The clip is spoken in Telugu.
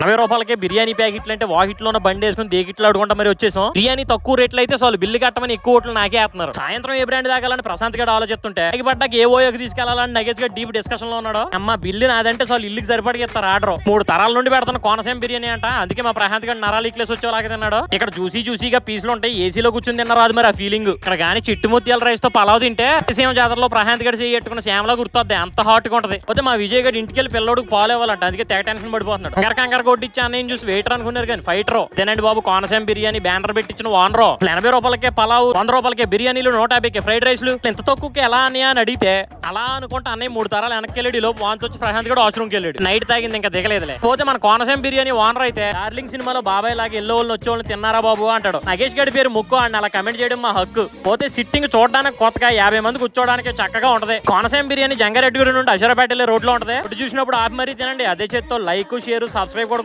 నలభై రూపాయలకే బిర్యానీ ప్యాకెట్లు అంటే వాహిట్లో ఉన్న బండి వేసుకుని దేకిట్లు ఆడుకుంటా మరి వచ్చేసాం. బిర్యానీ తక్కువ రేట్లు అయితే చాలు బిల్లు కట్టమని ఎక్కువ ఓట్లు నాకే వేస్తున్నారు. సాయంత్రం ఏ బ్రాండ్ తాగాలని ప్రశాంత్ గడ ఆలోచిస్తుంటే పడ్డాక ఏ ఓయోకి తీసుకెళ్ళాలని నగేజ్గా డీప్ డిస్కషన్లో ఉన్నాడు. అమ్మ బిల్లు నాదంటే చాలు ఇల్లుకి సరిపడికి ఇస్తారు ఆర్డర్. మూడు తరాల నుండి పెడతాను కోనసీమ బిర్యానీ అంట అందుకే మా ప్రశాంత్ గడ్ నరాలు ఇక్లేసి వచ్చేలాగా తిన్నాడు. ఇక్కడ చూసి చూసిగా పీసులు ఉంటాయి ఏసీలో కూర్చుని తిన్న రాదు మరి ఆ ఫీలింగ్ ఇక్కడ కానీ చిట్టుముత్యాల రైస్తో పలావ్ తింటే సీమ జాతరలో ప్రశాంత్ గడ్ చేయి పెట్టుకున్న శ్యామలా గుర్తొద్ది అంత హాట్గా ఉంటది. అయితే మా విజయ్ గడ్ ఇంటికి వెళ్ళి పిల్లడికి పాలు ఇవ్వాలంట అందుకే తెగ టెన్షన్ పడిపోతున్నాడు. కంకర కంకర కొట్టించి అన్నయ్య చూసి వెయిటర్ అనుకున్నారు కానీ ఫైటర్ తినండి బాబు కోనసీమ బిర్యానీ బ్యానర్ పెట్టించిన ఓనర్ ఎనభై రూపాయలకే పలావ్ వంద రూపాయలకే బిర్యానీలు నూట యాభైకి ఫ్రైడ్ రైస్లు ఇంత తక్కువకి ఎలా అని అని అడిగితే అలా అనుకుంటే అన్నయ్య మూడు తరాలు వెనక్కి వెళ్ళాడు. లోపు వాన్స్ వచ్చి ప్రశాంత్ కూడా వాష్రూమ్కి వెళ్ళాడు. నైట్ తాగింది ఇంకా దిగలేదులే. పోతే మన కోనసీమ బిర్యానీ ఓనర్ అయితే డార్లింగ్ సినిమాలో బాబాయ్ లాగా ఎల్లో వాళ్ళు వచ్చే వాళ్ళు తిన్నారా బాబు అంటాడు. నగేష్ గడి పేరు ముక్కు అని అలా కమెంట్ చేయడం మా హక్కు. పోతే సిట్టింగ్ చూడడానికి కొత్తగా యాభై మంది కూర్చోడానికి చక్కగా ఉంటది. కోనసీమ బిర్యానీ జంగారెడ్డి నుండి అషరాపేటలో రోడ్లో ఉంటది. ఇప్పుడు చూసినప్పుడు ఆపి మరీ తినండి. అదే చేత్తో లైక్ షేర్ సబ్స్క్రైబ్ కూడా